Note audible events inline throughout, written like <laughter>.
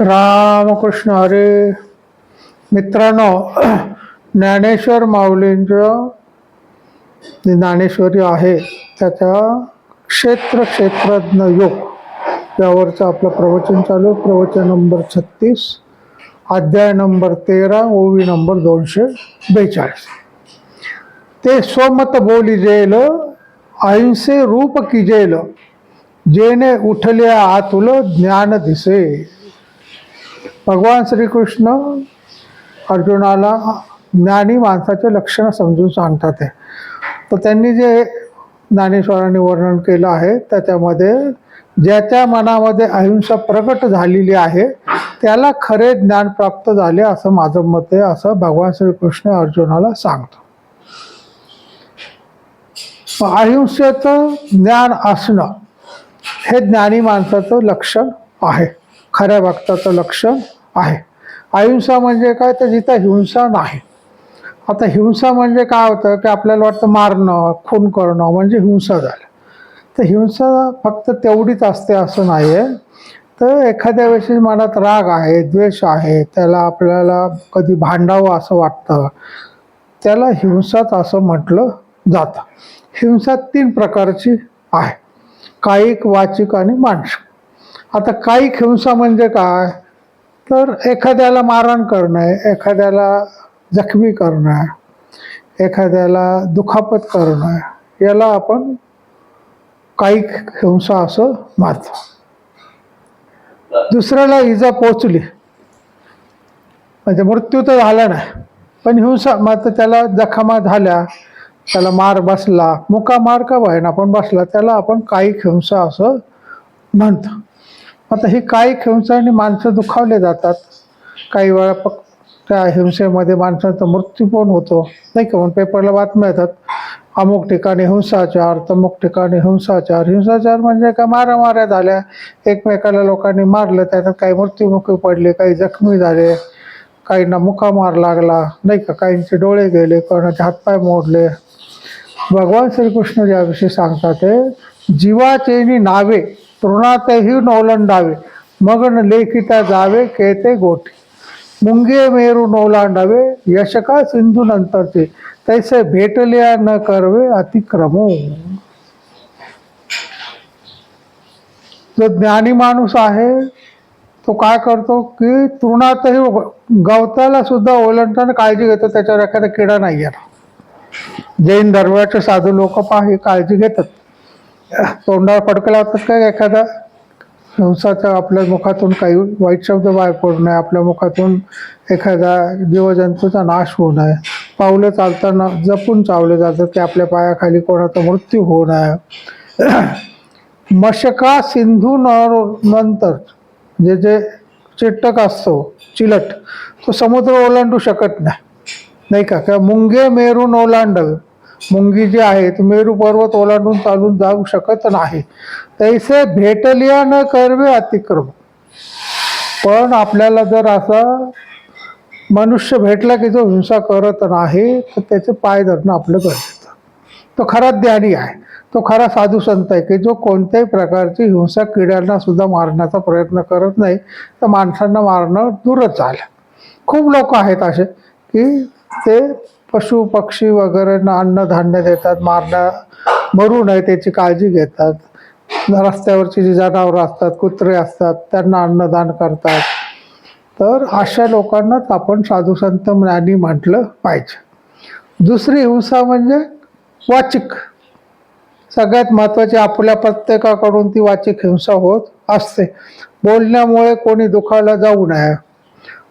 रामकृष्ण हरे. मित्रांनो ज्ञानेश्वर माऊलींचं जे ज्ञानेश्वरी आहे त्याच्या क्षेत्र क्षेत्रज्ञ योग यावरचं आपलं प्रवचन चालू. प्रवचन नंबर छत्तीस अध्याय नंबर तेरा ओवी नंबर दोनशे बेचाळीस. ते स्वमत बोली जेल अहिंसे रूप किजेल जेने उठल्या आतुल ज्ञान दिसे. भगवान श्रीकृष्ण अर्जुनाला ज्ञानी माणसाचे लक्षणं समजून सांगतात आहे तर त्यांनी जे ज्ञानेश्वरांनी वर्णन केलं आहे त्याच्यामध्ये ज्याच्या मनामध्ये अहिंसा प्रकट झालेली आहे त्याला खरे ज्ञान प्राप्त झाले असं माझं मत आहे असं भगवान श्रीकृष्ण अर्जुनाला सांगतो अहिंसेचं ज्ञान असणं हे ज्ञानी माणसाचं लक्षण आहे खऱ्या भक्ताचं लक्षण आहे. अहिंसा म्हणजे काय? तर जिथं हिंसा नाही. आता हिंसा म्हणजे काय होतं? की आपल्याला वाटतं मारणं खून करणं म्हणजे हिंसा झालं. तर हिंसा फक्त तेवढीच असते असं नाही आहे तर एखाद्या वेळेस मनात राग आहे द्वेष आहे त्याला आपल्याला कधी भांडावं असं वाटतं त्याला हिंसाच असं म्हटलं जातं. हिंसा तीन प्रकारची आहे. कायिक वाचिक आणि मानसिक. आता कायिक हिंसा म्हणजे काय? तर एखाद्याला मारहाण करणं एखाद्याला जखमी करणं एखाद्याला दुखापत करणं याला आपण कायिक हिंसा असं मानतो दुसऱ्याला इजा पोचली म्हणजे मृत्यू तर झाला नाही पण हिंसा मात्र त्याला जखमा झाल्या त्याला मार बसला मुका मार का ना पण बसला त्याला आपण कायिक हिंसा असं म्हणतो. आता ही काही हिंसाने माणसं दुखावले जातात. काही वेळा फक्त त्या हिंसेमध्ये माणसाचा मृत्यू पण होतो. नाही का? पण पेपरला बातम्या येतात. अमुक ठिकाणी हिंसाचार तमुक ठिकाणी हिंसाचार. हिंसाचार म्हणजे का मारामाऱ्या झाल्या. एकमेकाला लोकांनी मारलं. त्याच्यात काही मृत्युमुखी पडले काही जखमी झाले. काहींना मुका मार लागला. नाही का? काहींचे डोळे गेले कोणाचे हातपाय मोडले. भगवान श्रीकृष्ण ज्याविषयी सांगतात ते जीवाचेनी नावे तृणातही नोलंडावे. मग लेखिता जावे केते गोठी. मुंगे मेरू नोलांडावे यशका सिंधू नंतरचे. तैसे भेटल्या न करवे अतिक्रमो. जो ज्ञानी माणूस आहे तो काय करतो की तृणातही गवताला सुद्धा ओलंडताना काळजी घेतो त्याच्यावर एखादा किडा नाही येणार. जैन धर्माचे साधू लोक पहा ही काळजी घेतात. तोंडावर फडकं लावतात काय एखादा? हिंसाचा आपल्या मुखातून काही वाईट शब्द बाहेर पडू नये. आपल्या मुखातून एखादा जीवजंतूचा नाश होऊ नये. पावलं चालताना जपून चावले जातात की आपल्या पायाखाली कोणाचा मृत्यू होऊ नये. मशका सिंधू नंतर जे जे चिट्टक असतो चिलट तो समुद्र ओलांडू शकत नाही. नाही का? किंवा मुंगे मेरून ओलांडावे मुंगी जी आहे ती मेरू पर्वत ओलांडून चालून जाऊ शकत नाही. तैसे भेटलिया न करवे अतिक्रम. पण आपल्याला जर असा मनुष्य भेटला की जो हिंसा करत नाही तर त्याचे पाय धरणं आपलं गरजेचं तो खरा ज्ञानी आहे. तो खरा साधू संत आहे की जो कोणत्याही प्रकारची हिंसा किड्यांना सुद्धा मारण्याचा प्रयत्न करत नाही. तर माणसांना मारणं दूरच झालं. खूप लोक आहेत असे की ते पशु पक्षी वगैरे अन्नधान्य देतात मारण्या मरू नये त्याची काळजी घेतात. रस्त्यावरची जी जनावरं असतात कुत्रे असतात त्यांना अन्नदान करतात. तर अशा लोकांनाच आपण साधू संत ज्ञानी म्हटलं पाहिजे. दुसरी हिंसा म्हणजे वाचिक. सगळ्यात महत्त्वाची आपल्या प्रत्येकाकडून ती वाचिक हिंसा होत असते. बोलण्यामुळे कोणी दुखायला जाऊ नये.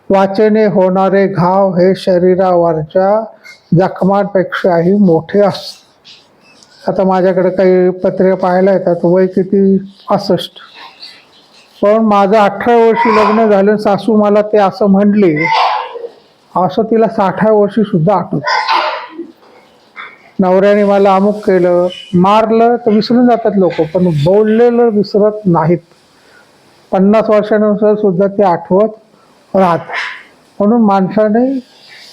वाचेने होणारे घाव हे शरीरावरच्या जखमांपेक्षाही मोठे असतात आता माझ्याकडे काही पत्रे पाहायला येतात वय किती पासष्ट. पण माझं अठरा वर्षी लग्न झालं सासू मला ते असं म्हणले असं तिला साठा वर्षी सुद्धा आठवत. नवऱ्याने मला अमुक केलं मारलं तर विसरून जातात लोक पण बोललेलं विसरत नाहीत. पन्नास वर्षानुसार सुद्धा ते आठवत राहत. म्हणून माणसाने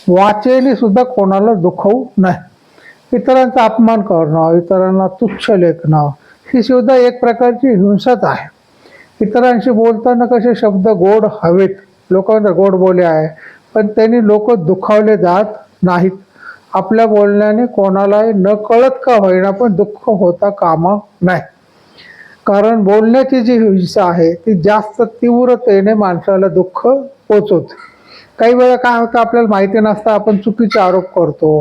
वाचेने सुद्धा कोणाला दुखवू नये. इतरांचा अपमान करणं इतरांना तुच्छ लेखणं ही सुद्धा एक प्रकारची हिंसाच आहे. इतरांशी बोलताना कसे शब्द गोड हवेत. लोकांना गोड बोले आहे पण त्यांनी लोक दुखावले जात नाहीत. आपल्या बोलण्याने कोणालाही न कळत का होईना पण दुःख होता कामा नाही कारण बोलण्याची जी हिंसा आहे ती जास्त तीव्रतेने माणसाला दुःख पोचवते. काही वेळा काय होतं आपल्याला माहिती नसता आपण चुकीचे आरोप करतो.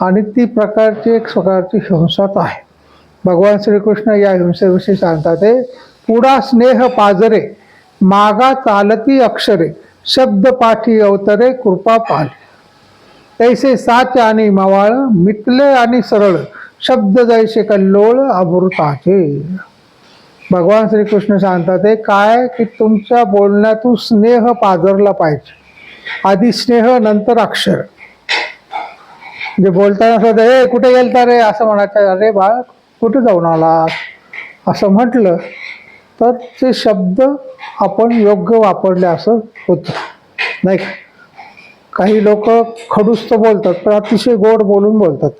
आणि ती प्रकारची एक प्रकारची हिंसाच आहे. भगवान श्रीकृष्ण या हिंसेविषयी सांगतात ते पुढा स्नेह पाजरे मागा चालती अक्षरे शब्द पाठी अवतरे कृपा पाल तैसे साच आणि मवाळ मितले आणि सरळ शब्द जैसे कल्लोळ अमृताचे. भगवान श्रीकृष्ण सांगतात हे काय की तुमच्या बोलण्यातून स्नेह पाजरला पाहिजे. आधी स्नेह नंतर अक्षर. जे बोलताना सुद्धा हे कुठे गेलता रे? असं म्हणायचं अरे बाळ कुठे जाऊन आला असं म्हटलं तर ते शब्द आपण योग्य वापरले असं होतं. नाही का? काही लोक खडूस तर बोलतात पण अतिशय गोड बोलून बोलतात.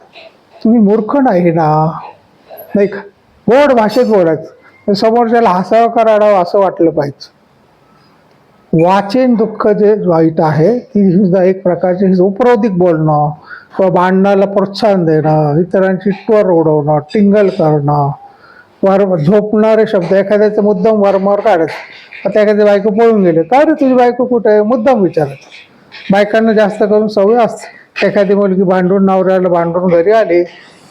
तुम्ही मूर्ख नाही ना? नाही का? गोड भाषेत बोलायचं. समोरच्याला हसावं का असं वाटलं पाहिजे. वाचेन दुःख जे वाईट आहे ती सुद्धा एक प्रकारचे उपरोधिक बोलणं किंवा भांडणाला प्रोत्साहन देणं इतरांची ट्वर उडवणं टिंगल करणं वर झोपणारे शब्द एखाद्याचं मुद्दाम वारंवार काढत आता एखादी बायको पळून गेले काय रे तुझी बायको कुठे आहे? मुद्दाम विचारत. बायकांना जास्त करून सवय असते. एखादी मुलगी भांडून नवऱ्याला भांडून घरी आली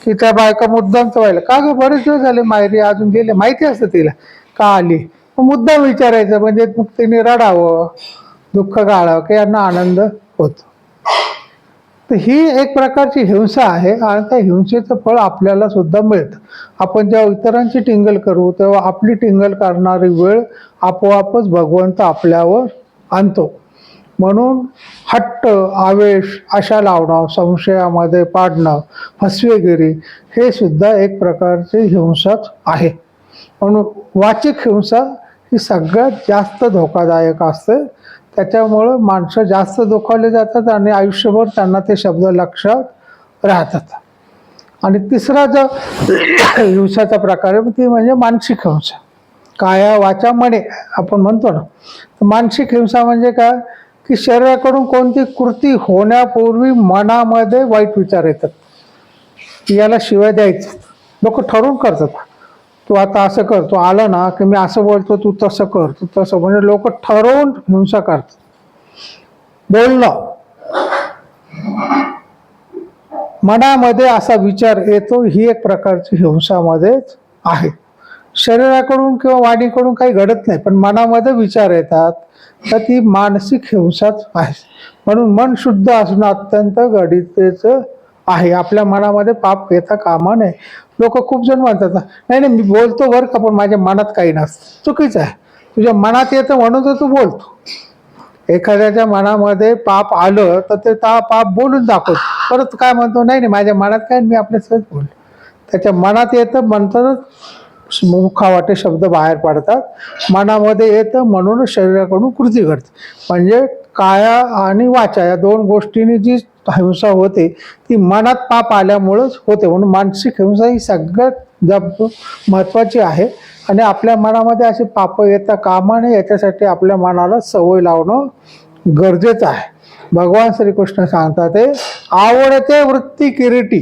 की त्या बायका मुद्दाम व्हायला. का ग? बरेच दिवस झाले मायरी अजून गेले. माहिती असतं तिला. का आली? मग मुद्दाम विचारायचं. म्हणजे मग तिने रडावं दुःख गाळावं की यांना आनंद होतो. तर ही एक प्रकारची हिंसा आहे. आणि त्या हिंसेचं फळ आपल्याला सुद्धा मिळतं. आपण जेव्हा इतरांची टिंगल करू तेव्हा आपली टिंगल करणारी वेळ आपोआपच भगवंत आपल्यावर आणतो. म्हणून हट्ट आवेश आशा लावणं संशयामध्ये पाडणं फसवेगिरी हे सुद्धा एक प्रकारची हिंसाच आहे. म्हणून वाचिक हिंसा ही सगळ्यात जास्त धोकादायक असते. त्याच्यामुळं माणसं जास्त दुखावले जातात आणि आयुष्यभर त्यांना ते शब्द लक्षात राहतात. आणि तिसरा जो हिंसाचा प्रकार आहे ती म्हणजे मानसिक हिंसा. काया वाचा मने आपण म्हणतो ना. मानसिक हिंसा म्हणजे काय? की शरीराकडून कोणती कृती होण्यापूर्वी मनामध्ये वाईट विचार येतात. याला शिवाय द्यायचं. लोक ठरवून करतात. तू आता असं कर तू आला ना की मी असं बोलतो तू तसं कर तू तसं म्हणजे लोक ठरवून हिंसा करतात. बोलणं. मनामध्ये असा विचार येतो ही एक प्रकारची हिंसामध्येच आहे. शरीराकडून किंवा वाणीकडून काही घडत नाही पण मनामध्ये विचार येतात तर ती मानसिक हिंसाच आहे. म्हणून मन शुद्ध असणं अत्यंत गरजेचं आहे. आपल्या मनामध्ये पाप येता कामा नये. लोक खूप जण म्हणतात नाही नाही मी बोलतो बरं का पण माझ्या मनात काही नसतं. चुकीचं आहे. तुझ्या मनात येतं म्हणून तर तू बोलतो. एखाद्याच्या मनामध्ये पाप आलं तर ते ता पाप बोलून दाखवतो. परत काय म्हणतो नाही नाही माझ्या मनात काय मी आपल्या सहज बोललो. त्याच्या मनात येतं म्हणतातच मुखावाटे शब्द बाहेर पडतात. मनामध्ये येतं म्हणून शरीराकडून कृती घडते म्हणजे काया आणि वाचा या दोन गोष्टींनी जी हिंसा होते ती मनात पाप आल्यामुळंच होते. म्हणून मानसिक हिंसा ही सगळ्यात जास्त महत्त्वाची आहे. आणि आपल्या मनामध्ये असे पाप येता कामा नये याच्यासाठी आपल्या मनाला सवय लावणं गरजेचं आहे. भगवान श्रीकृष्ण सांगतात ते आवडते वृत्ती किरीटी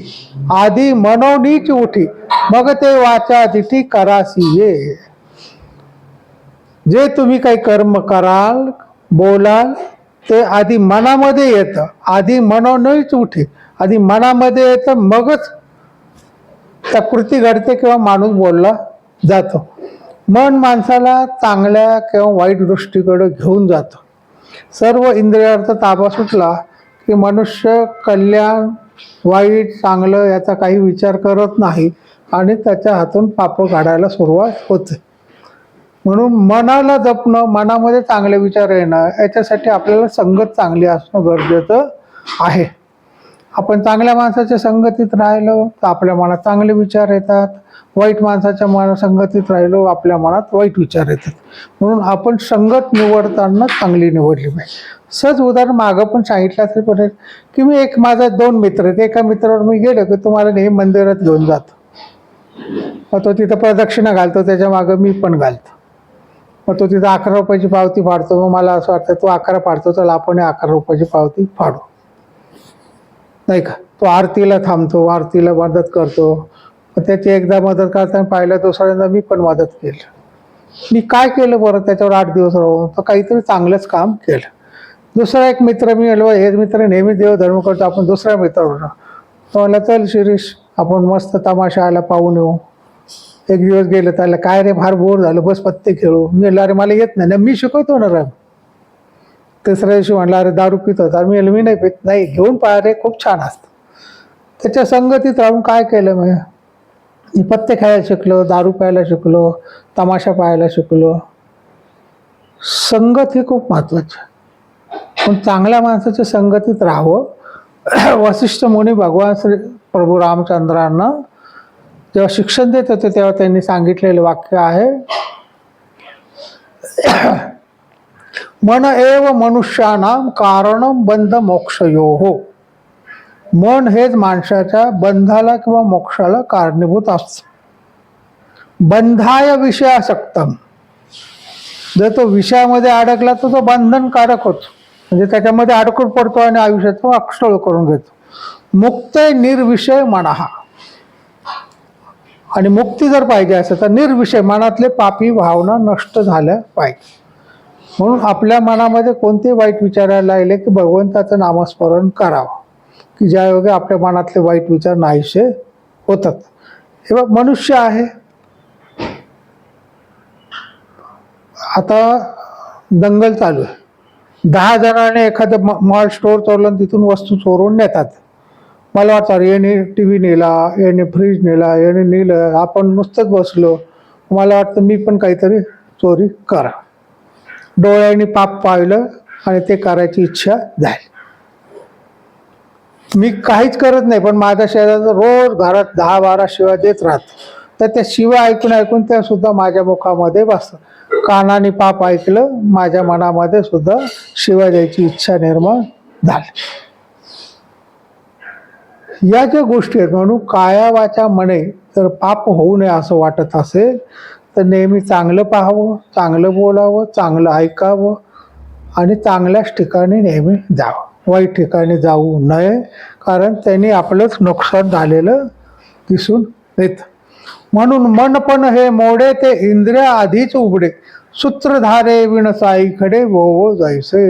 आधी मनोनीच उठी मग ते वाचा तिठी करासी ये. जे तुम्ही काही कर्म कराल बोलाल ते आधी मनामध्ये येतं. आधी मनोनच उठे. आधी मनामध्ये येतं मगच त्या कृती घडते किंवा माणूस बोलला जातो. मन माणसाला चांगल्या किंवा वाईट दृष्टीकडे घेऊन जातं. सर्व इंद्रियार्थ ताबा सुटला की मनुष्य कल्याण वाईट चांगलं याचा काही विचार करत नाही. आणि त्याच्या हातून पाप काढायला सुरुवात होते. म्हणून मनाला जपणं मनामध्ये चांगले विचार येणं याच्यासाठी आपल्याला संगत चांगली असणं गरजेचं आहे. आपण चांगल्या माणसाच्या संगतीत राहिलो तर आपल्या मनात चांगले विचार येतात. वाईट माणसाच्या मना संगतीत राहिलो आपल्या मनात वाईट विचार येतात. म्हणून आपण संगत निवडताना चांगली निवडली पाहिजे. सहज उदाहरण मागं पण सांगितलं असेल पण की मी एक माझा दोन मित्र आहेत. एका मित्रावर मी गेलो की तुम्हाला नेहमी मंदिरात घेऊन जातो. मग तो तिथं प्रदक्षिणा घालतो त्याच्या मागं मी पण घालतो. मग तो तिथं अकरा रुपयाची पावती फाडतो. मग मला असं वाटतं तो अकरा फाडतो तर आपण अकरा रुपयाची पावती फाडू. नाही का? तो आरतीला थांबतो आरतीला मदत करतो. मग त्याची एकदा मदत करताना पाहिलं दुसऱ्यांदा मी पण मदत केली. मी काय केलं बरं त्याच्यावर आठ दिवस राहून? तर काहीतरी चांगलंच काम केलं. दुसरा एक मित्र मी हे मित्र नेहमी देव धर्म करतो आपण दुसरा मित्र होतो तो म्हणला चल शिरीष आपण मस्त तमाशाला पाहून येऊ. एक दिवस गेलं त्याला काय रे फार बोर झालं बस पत्ते खेळू. मी म्हणलं अरे मला येत नाही. ना मी शिकवतो ना रे. तिसऱ्या दिवशी म्हणलं अरे दारू पित. होता मी मी नाही पित. नाही घेऊन पहा रे खूप छान असतं. त्याच्या संगतीत राहून काय केलं मी? मी पत्ते खायला शिकलो दारू प्यायला शिकलो तमाशा पाहायला शिकलो. संगत ही खूप महत्त्वाची आहे. पण चांगल्या माणसाच्या संगतीत राहावं <clears throat> वसिष्ठ मुनी भगवान श्री प्रभू रामचंद्रांना जेव्हा शिक्षण देत होते तेव्हा त्यांनी सांगितलेलं वाक्य आहे <clears throat> मन एव मनुष्यानाम कारण बंध मोक्षयो. हो मन हेच माणसाच्या बंधाला किंवा मोक्षाला कारणीभूत असतं. बंधाय विषयासक्तम. जर तो विषयामध्ये अडकला तर तो बंधनकारक होतो. म्हणजे त्याच्यामध्ये अडकून पडतो आणि आयुष्याचं अक्षळ करून घेतो. मुक्त निर्विषय मनाहा आणि मुक्ती जर पाहिजे असेल तर निर्विषय मनातले पापी भावना नष्ट झाल्या पाहिजे. म्हणून आपल्या मनामध्ये कोणते वाईट विचारायला लागले की भगवंताचं नामस्मरण करावं. की ज्यायोगे आपल्या मनातले वाईट विचार नाहीसे होतात. हे बघ मनुष्य आहे. आता दंगल चालू आहे. दहा जणांनी एखादं म- मॉल स्टोअर चोरलं तिथून वस्तू चोरून नेतात. मला वाटतं याने टी व्ही नेला याने फ्रीज नेला याने नेलं आपण नुसतंच बसलो. मला वाटतं मी पण काहीतरी चोरी करा. डोळ्यांनी पाप पाहिलं आणि ते करायची इच्छा झाली. मी काहीच करत नाही पण माझ्या शरीराचं रोज घरात दहा बारा शिवाय देत राहतो. तर त्या शिवाय ऐकून ऐकून त्या सुद्धा माझ्या मुखामध्ये बसतात. कानाने पाप ऐकलं माझ्या मनामध्ये सुद्धा शिव्या द्यायची इच्छा निर्माण झाली. या ज्या गोष्टी आहेत म्हणून कायावाच्या मने जर पाप होऊ नये असं वाटत असेल तर नेहमी चांगलं पाहावं चांगलं बोलावं चांगलं ऐकावं आणि चांगल्याच ठिकाणी नेहमी जावं. वाईट ठिकाणी जाऊ नये कारण त्यांनी आपलंच नुकसान झालेलं दिसून येतं. म्हणून मन पण हे मोडे ते इंद्रिय आधीच उघडे सूत्रधारे विणसाई खडे वो जायसे.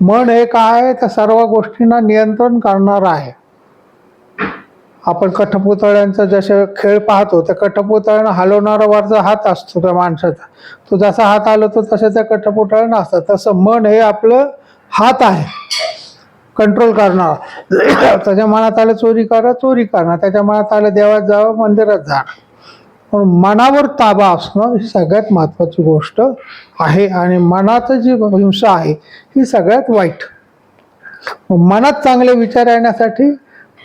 मन हे काय? आहे तर सर्व गोष्टींना नियंत्रण करणार आहे. आपण कठपुतळ्यांचा जसे खेळ पाहतो त्या कठपुतळ्यानं हलवणारा वरचा हात असतो त्या माणसाचा तो जसा हात हलवतो तसे त्या कठपुतळ्यानं असतात. तसं मन हे आपलं हात आहे. कंट्रोल करणार. त्याच्या मनात आलं चोरी करा चोरी करणार. त्याच्या मनात आलं देवात जावं मंदिरात जा. पण मनावर ताबा असणं ही सगळ्यात महत्त्वाची गोष्ट आहे आणि मनाचं जी हिंसा आहे ही सगळ्यात वाईट. मनात चांगले विचार येण्यासाठी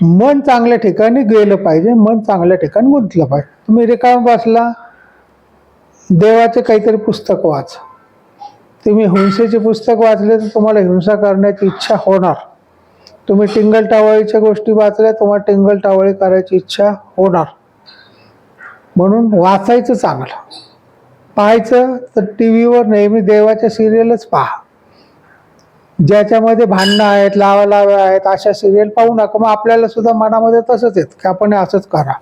मन चांगल्या ठिकाणी गेलं पाहिजे मन चांगल्या ठिकाणी गुंतलं पाहिजे. तुम्ही रिकाम बसला देवाचे काहीतरी पुस्तक वाच. तुम्ही हिंसेचे पुस्तक वाचले तर तुम्हाला हिंसा करण्याची इच्छा होणार. तुम्ही टिंगल टावळीच्या गोष्टी वाचल्या तुम्हाला टिंगल टावळी करायची इच्छा होणार. म्हणून वाचायचं चांगलं. पाहायचं तर टी व्हीवर नेहमी देवाच्या सिरियलच पहा. ज्याच्यामध्ये भांडणं आहेत लावा लाव्या आहेत अशा सिरियल पाहू नका. मग आपल्याला सुद्धा मनामध्ये तसंच येत की आपण असंच करा.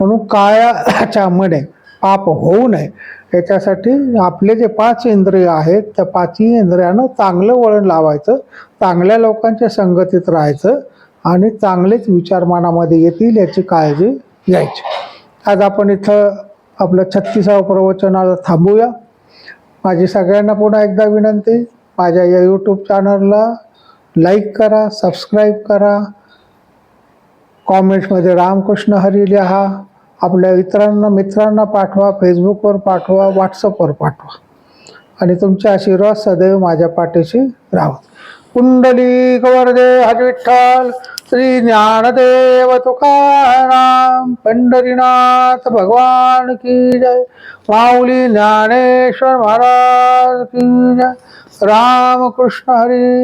म्हणून काळाच्या मने पाप होऊ नये. याच्यासाठी आपले जे पाच इंद्रिय आहेत त्या पाचही इंद्रियानं चांगलं वळण लावायचं चांगल्या लोकांच्या संगतीत राहायचं आणि चांगलेच विचार मनामध्ये येतील याची काळजी घ्यायची. आज आपण इथं आपलं छत्तीसावं प्रवचनाला थांबूया. माझी सगळ्यांना पुन्हा एकदा विनंती माझ्या या यूट्यूब चॅनलला लाईक करा सबस्क्राईब करा. कॉमेंट्समध्ये रामकृष्ण हरी लिहा. आपल्या इतरांना मित्रांना पाठवा फेसबुकवर पाठवा व्हॉट्सअपवर पाठवा. आणि तुमचे आशीर्वाद सदैव माझ्या पाठीशी राहत कुंडली वरदे हरी विठ्ठल श्री ज्ञानदेव तुकाराम पंढरीनाथ भगवान की जय. माऊली ज्ञानेश्वर महाराज की जय. रामकृष्ण हरी